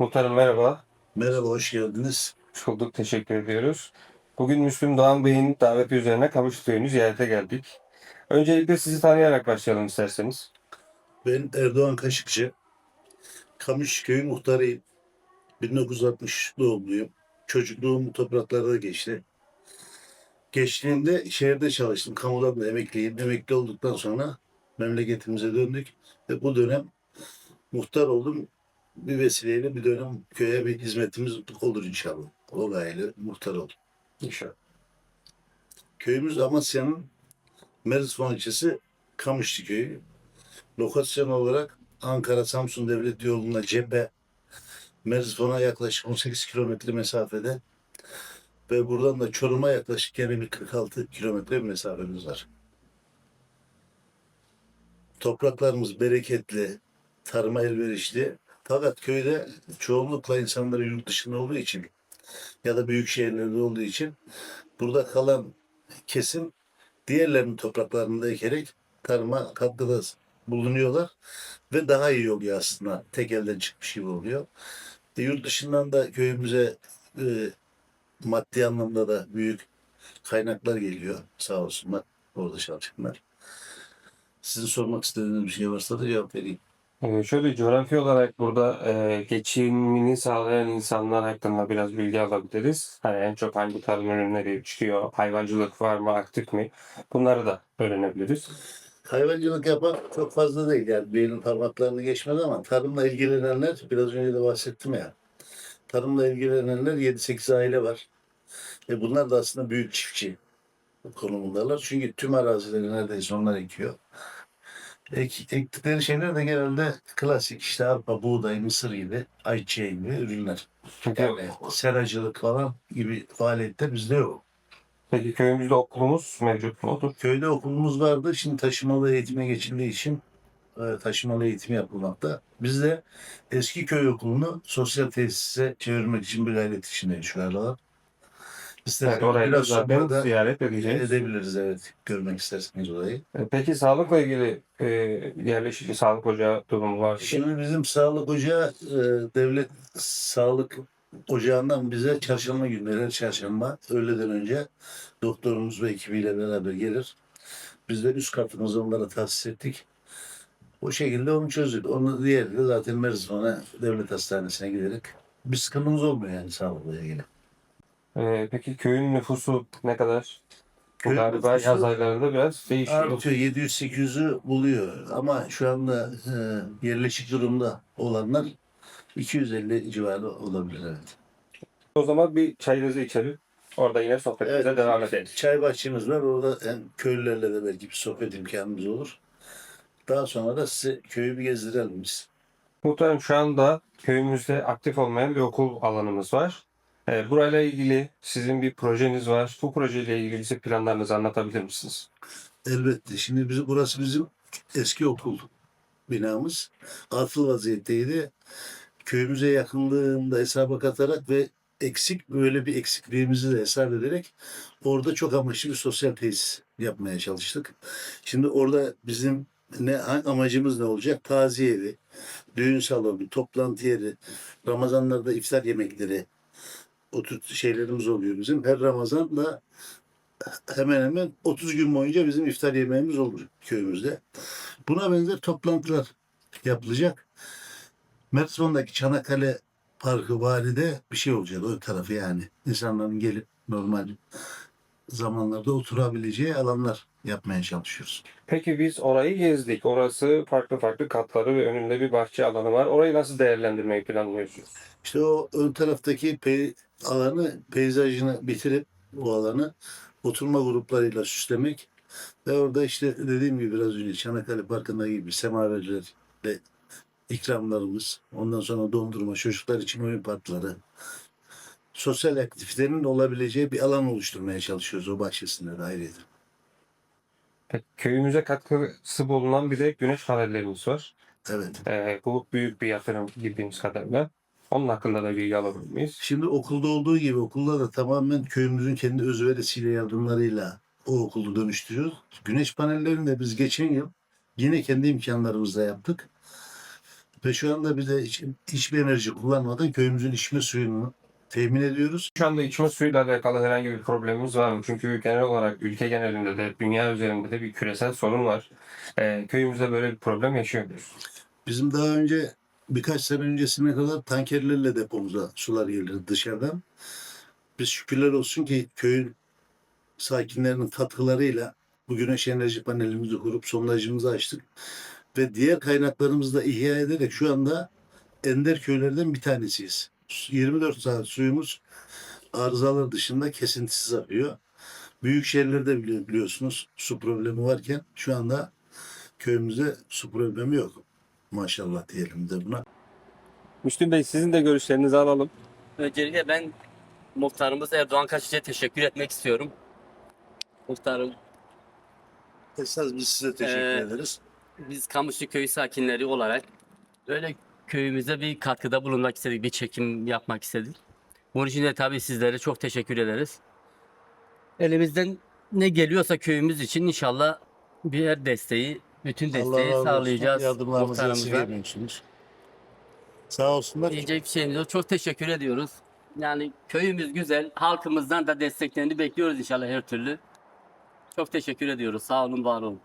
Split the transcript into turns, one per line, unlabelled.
Muhtarım merhaba.
Merhaba, hoş geldiniz.
Hoş bulduk. Teşekkür ediyoruz. Bugün Müslüm Doğan Bey'in daveti üzerine Kamış Köyü'nü ziyarete geldik. Öncelikle sizi tanıyarak başlayalım isterseniz.
Ben Erdoğan Kaşıkçı. Kamış Köyü muhtarıyım. 1960 doğumluyum. Çocukluğum bu topraklarda geçti. Geçtiğimde şehirde çalıştım. Kamudan da emekliyim. Emekli olduktan sonra memleketimize döndük. Ve bu dönem muhtar oldum. Bir vesileyle bir dönem köye bir hizmetimiz olur inşallah. O gayeyle muhtar oldum.
İnşallah.
Köyümüz Amasya'nın Merzifon ilçesi Kamışlı köyü. Lokasyon olarak Ankara Samsun Devlet Yolu'na cephe Merzifon'a yaklaşık 18 kilometre mesafede ve buradan da Çorum'a yaklaşık gene bir 46 kilometre bir mesafemiz var. Topraklarımız bereketli, tarıma elverişli. Fakat köyde çoğunlukla insanları yurt dışında olduğu için ya da büyük şehirlerde olduğu için burada kalan kesim diğerlerinin topraklarında ekerek tarıma katkıda bulunuyorlar ve daha iyi oluyor aslında. Tek elden çıkmış gibi oluyor. E, yurt dışından da köyümüze e, maddi anlamda da büyük kaynaklar geliyor. Sağ olsunlar orada çalışanlar. Sizin sormak istediğiniz bir şey varsa da cevap vereyim.
Ee, şöyle coğrafi olarak burada e, geçimini sağlayan insanlar hakkında biraz bilgi alabiliriz. Hani en çok hangi tarım ürünleri çıkıyor, hayvancılık var mı, aktif mi? Bunları da öğrenebiliriz.
Hayvancılık yapan çok fazla değil yani benim parmaklarını geçmedi ama tarımla ilgilenenler biraz önce de bahsettim ya. Tarımla ilgilenenler 7-8 aile var. Ve bunlar da aslında büyük çiftçi konumundalar. Çünkü tüm arazileri neredeyse onlar ekiyor. Ek, ektikleri şeyler de genelde klasik işte arpa, buğday, mısır gibi, ayçiçeği gibi ürünler.
Çünkü
Yani seracılık falan gibi faaliyetler bizde yok.
peki köyümüzde okulumuz mevcut mu? Odur.
Köyde okulumuz vardı. Şimdi taşımalı eğitime geçildiği için e, taşımalı eğitim yapılmakta. Biz de eski köy okulunu sosyal tesise çevirmek için bir gayret içindeyiz şu aralar. İsterseniz
Evet, orayı da zaten ziyaret edeceğiz.
edebiliriz evet. Görmek isterseniz orayı.
E, Peki sağlıkla ilgili e, yerleşik sağlık ocağı durumu var?
Şimdi bizim sağlık ocağı e, devlet sağlık ocağından bize çarşamba günleri her çarşamba öğleden önce doktorumuz ve ekibiyle beraber gelir. Biz de üst katımızı onlara tahsis ettik. O şekilde onu çözdük. Onu diğeri de zaten Merzifon'a devlet hastanesine giderek bir sıkıntımız olmuyor yani sağlıkla ilgili.
E, peki köyün nüfusu ne kadar?
Köyün
galiba
nüfusu
yaz aylarında biraz değişiyor.
Artıyor 700-800'ü buluyor ama şu anda e, yerleşik durumda olanlar 250 civarı olabilir evet.
O zaman bir çayınızı içelim. Orada yine sohbetimize
Evet.
devam ederiz.
Çay bahçemiz var. Orada hem köylülerle de belki bir sohbet imkanımız olur. Daha sonra da size köyü bir gezdirelim biz.
Muhtarım şu anda köyümüzde aktif olmayan bir okul alanımız var. E, burayla ilgili sizin bir projeniz var. Bu projeyle ilgili bize planlarınızı anlatabilir misiniz?
Elbette. Şimdi biz, burası bizim eski okul binamız. Atıl vaziyetteydi. Köyümüze yakınlığında hesaba katarak ve eksik böyle bir eksikliğimizi de hesap ederek orada çok amaçlı bir sosyal tesis yapmaya çalıştık. Şimdi orada bizim ne amacımız ne olacak? Taziye evi, düğün salonu, toplantı yeri, Ramazanlarda iftar yemekleri o tür şeylerimiz oluyor bizim. Her Ramazan da hemen hemen 30 gün boyunca bizim iftar yemeğimiz olur köyümüzde. Buna benzer toplantılar yapılacak. Mersin'deki Çanakkale Parkı valide bir şey olacak o tarafı yani. İnsanların gelip normal zamanlarda oturabileceği alanlar yapmaya çalışıyoruz.
Peki biz orayı gezdik. Orası farklı farklı katları ve önünde bir bahçe alanı var. Orayı nasıl değerlendirmeyi planlıyorsunuz?
İşte o ön taraftaki pe- alanı, peyzajını bitirip o alanı oturma gruplarıyla süslemek ve orada işte dediğim gibi biraz önce Çanakkale Parkı'nda gibi semaverlerle ikramlarımız, ondan sonra dondurma, çocuklar için oyun parkları, sosyal aktivitenin olabileceği bir alan oluşturmaya çalışıyoruz o bahçesinde de ayrıca.
Peki, köyümüze katkısı bulunan bir de güneş panellerimiz var.
Evet.
E, bu büyük bir yatırım bildiğimiz kadarıyla. Onun hakkında da bilgi alabilir miyiz?
Şimdi okulda olduğu gibi okulda da tamamen köyümüzün kendi özverisiyle yardımlarıyla o okulu dönüştürüyoruz. Güneş panellerini de biz geçen yıl yine kendi imkanlarımızla yaptık. Ve şu anda bize hiç, hiçbir enerji kullanmadan köyümüzün içme suyunu temin ediyoruz.
Şu anda içme suyuyla alakalı herhangi bir problemimiz var mı? Çünkü genel olarak ülke genelinde de dünya üzerinde de bir küresel sorun var. Ee, köyümüzde böyle bir problem yaşıyor muyuz?
Bizim daha önce birkaç sene öncesine kadar tankerlerle depomuza sular gelirdi dışarıdan. Biz şükürler olsun ki köyün sakinlerinin katkılarıyla bu güneş enerji panelimizi kurup sondajımızı açtık. Ve diğer kaynaklarımızı da ihya ederek şu anda ender köylerden bir tanesiyiz. 24 saat suyumuz arızalar dışında kesintisiz akıyor. Büyük şehirlerde bili- biliyorsunuz su problemi varken şu anda köyümüzde su problemi yok. Maşallah diyelim de buna.
Müslüm Bey sizin de görüşlerinizi alalım.
Öncelikle ben muhtarımız Erdoğan Kaçıcı'ya teşekkür etmek istiyorum. Muhtarım,
Esas biz size teşekkür
Ee,
ederiz.
biz Kamışlı Köyü sakinleri olarak böyle köyümüze bir katkıda bulunmak istedik, bir çekim yapmak istedik. Bunun için de tabii sizlere çok teşekkür ederiz. Elimizden ne geliyorsa köyümüz için inşallah bir desteği, bütün desteği sağlayacağız
Yardımlarımızı esirgemiyorsunuz. Sağ olsunlar.
Diyecek bir şeyimiz yok. Çok teşekkür ediyoruz. Yani köyümüz güzel. Halkımızdan da desteklerini bekliyoruz inşallah her türlü. Çok teşekkür ediyoruz. Sağ olun, var olun.